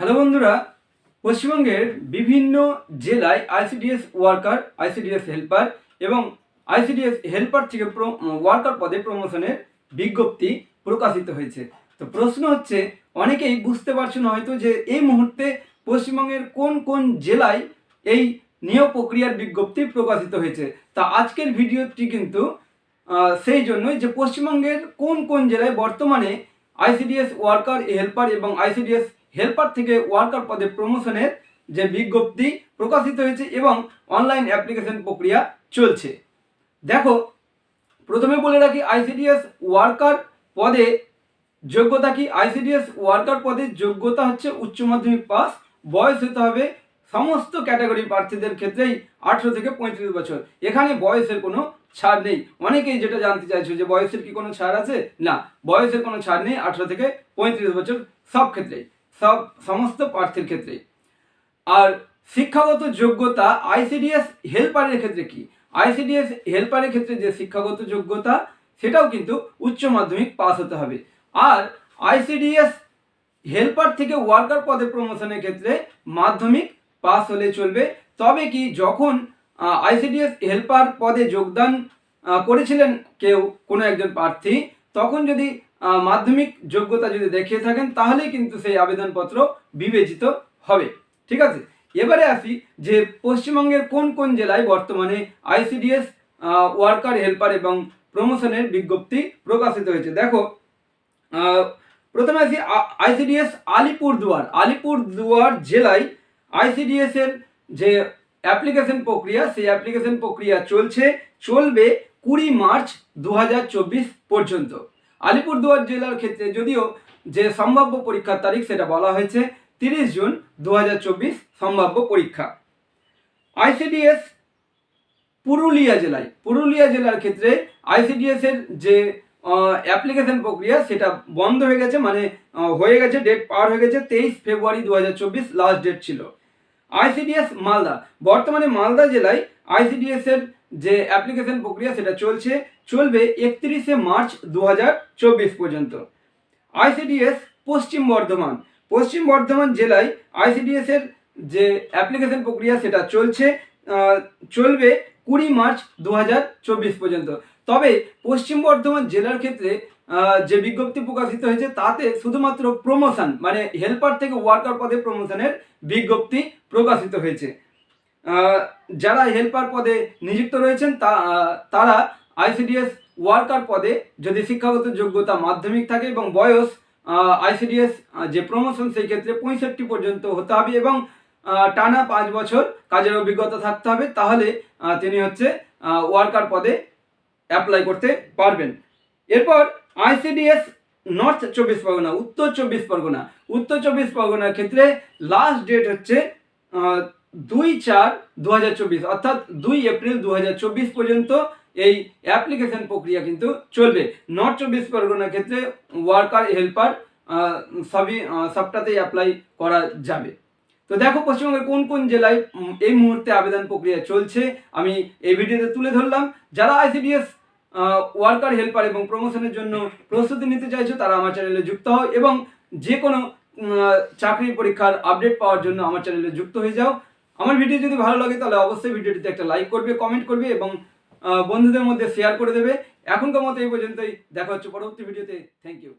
Hello বন্ধুরা, পশ্চিমবঙ্গের বিভিন্ন জেলায় আইসিডিএস ওয়ার্কার আইসিডিএস হেল্পার এবং আইসিডিএস হেল্পার থেকে ওয়ার্কার পদে প্রমোশনের বিজ্ঞপ্তি প্রকাশিত হয়েছে। তো প্রশ্ন হচ্ছে, অনেকেই বুঝতে পারছেন হয়তো যে এই মুহূর্তে পশ্চিমবঙ্গের কোন কোন জেলায় এই নিয়োগ প্রক্রিয়ার বিজ্ঞপ্তি প্রকাশিত হয়েছে। তা আজকের ভিডিওটি কিন্তু সেই জন্যই যে পশ্চিমবঙ্গের কোন কোন জেলায় বর্তমানে আইসিডিএস ওয়ার্কার হেল্পার এবং আইসিডিএস হেল্পার থেকে ওয়ার্কার পদে প্রমোশনের যে বিজ্ঞপ্তি প্রকাশিত হয়েছে এবং অনলাইন অ্যাপ্লিকেশন প্রক্রিয়া চলছে। দেখো, প্রথমে বলে রাখি আইসিডিএস ওয়ার্কার পদে যোগ্যতা কি? আইসিডিএস ওয়ার্কার পদে যোগ্যতা হচ্ছে উচ্চ মাধ্যমিক পাস বয়স হতে হবে সমস্ত ক্যাটাগরি প্রার্থীদের ক্ষেত্রেই আঠেরো থেকে পঁয়ত্রিশ বছর। এখানে বয়সের কোনো ছাড় নেই। অনেকেই যেটা জানতে চাইছো যে বয়সের কি কোনো ছাড় আছে? না, বয়সের কোনো ছাড় নেই আঠেরো থেকে পঁয়ত্রিশ বছর সব ক্ষেত্রেই। সব, সমস্ত প্রার্থীর ক্ষেত্রে। আর শিক্ষাগত যোগ্যতা আইসিডিএস হেল্পারের ক্ষেত্রে কি? আইসিডিএস হেল্পারের ক্ষেত্রে যে শিক্ষাগত যোগ্যতা, সেটাও কিন্তু উচ্চ মাধ্যমিক পাস হতে হবে। আর আইসিডিএস হেল্পার থেকে ওয়ার্কার পদে প্রমোশনের ক্ষেত্রে মাধ্যমিক পাস হলে চলবে। তবে কি যখন আইসিডিএস হেল্পার পদে যোগদান করেছিলেন কেউ, কোনো একজন প্রার্থী, তখন যদি মাধ্যমিক যোগ্যতা যদি দেখিয়ে থাকেন, তাহলেই কিন্তু সেই আবেদনপত্র বিবেচিত হবে। ঠিক আছে? এবারে আসি যে পশ্চিমবঙ্গের কোন কোন জেলায় বর্তমানে আইসিডিএস ওয়ার্কার, হেল্পার এবং প্রমোশনের বিজ্ঞপ্তি প্রকাশিত হয়েছে। দেখো প্রথমে আসি আইসিডিএস আলিপুরদুয়ার। আলিপুরদুয়ার জেলায় আইসিডিএস এর যে অ্যাপ্লিকেশন প্রক্রিয়া, সেই অ্যাপ্লিকেশন প্রক্রিয়া চলছে, চলবে কুড়ি মার্চ দু হাজার চব্বিশ পর্যন্ত। আলিপুরদুয়ার জেলার ক্ষেত্রে যদিও যে সম্ভাব্য পরীক্ষার তারিখ সেটা বলা হয়েছে তিরিশ জুন দু হাজার চব্বিশ সম্ভাব্য পরীক্ষা। আইসিডিএস পুরুলিয়া জেলায়, পুরুলিয়া জেলার ক্ষেত্রে আইসিডিএস এর যে অ্যাপ্লিকেশন প্রক্রিয়া সেটা বন্ধ হয়ে গেছে মানে হয়ে গেছে ডেট পার হয়ে গেছে, তেইশ ফেব্রুয়ারি দু হাজার চব্বিশ লাস্ট ডেট ছিল। আইসিডিএস মালদা, বর্তমানে মালদা জেলায় আইসিডিএস এর যে অ্যাপ্লিকেশন প্রক্রিয়া সেটা চলছে, চলবে একত্রিশে মার্চ দু হাজার চব্বিশ পর্যন্ত। আইসিডিএস পশ্চিম বর্ধমান। পশ্চিম বর্ধমান জেলায় আইসিডিএস এর যে অ্যাপ্লিকেশন প্রক্রিয়া সেটা চলছে চলবে কুড়ি মার্চ দু হাজার চব্বিশ পর্যন্ত। তবে পশ্চিম বর্ধমান জেলার ক্ষেত্রে যে বিজ্ঞপ্তি প্রকাশিত হয়েছে তাতে শুধুমাত্র প্রমোশন মানে হেল্পার থেকে ওয়ার্কার পদে প্রমোশনের বিজ্ঞপ্তি প্রকাশিত হয়েছে। যারা হেল্পার পদে নিযুক্ত রয়েছেন, তা তারা আইসিডিএস ওয়ার্কার পদে যদি শিক্ষাগত যোগ্যতা মাধ্যমিক থাকে এবং বয়স আইসিডিএস যে প্রমোশন সেই ক্ষেত্রে পঁয়ষট্টি পর্যন্ত হতে হবে এবং টানা পাঁচ বছর কাজের অভিজ্ঞতা থাকতে হবে, তাহলে তিনি হচ্ছে ওয়ার্কার পদে অ্যাপ্লাই করতে পারবেন। এরপর আইসিডিএস নর্থ চব্বিশ পরগনা, উত্তর চব্বিশ পরগনা। উত্তর চব্বিশ পরগনার ক্ষেত্রে লাস্ট ডেট হচ্ছে দুই চার দু অর্থাৎ দুই এপ্রিল দু হাজার চব্বিশ পর্যন্ত এই অ্যাপ্লিকেশন প্রক্রিয়া কিন্তু চলবে। নর্থ চব্বিশ পরগনার ক্ষেত্রে ওয়ার্কার হেল্পার সবই সবটাতেই অ্যাপ্লাই করা যাবে। তো দেখো পশ্চিমবঙ্গের কোন কোন জেলায় এই মুহূর্তে আবেদন প্রক্রিয়া চলছে আমি এই ভিডিওতে তুলে ধরলাম। যারা আইসিডিএস ওয়ার্কার হেল্পার এবং প্রমোশনের জন্য প্রস্তুতি নিতে চাইছো তারা আমার চ্যানেলে যুক্ত হও এবং যে কোনো উম, চাকরির পরীক্ষার আপডেট পাওয়ার জন্য আমার চ্যানেলে যুক্ত হয়ে যাও। আমার ভিডিও যদি ভালো লাগে তাহলে অবশ্যই ভিডিওটিতে একটা লাইক করবে কমেন্ট করবে এবং বন্ধুদের মধ্যে শেয়ার করে দেবে। এখনকার মতো এই পর্যন্তই। দেখা হচ্ছে পরবর্তী ভিডিওতে থ্যাংক ইউ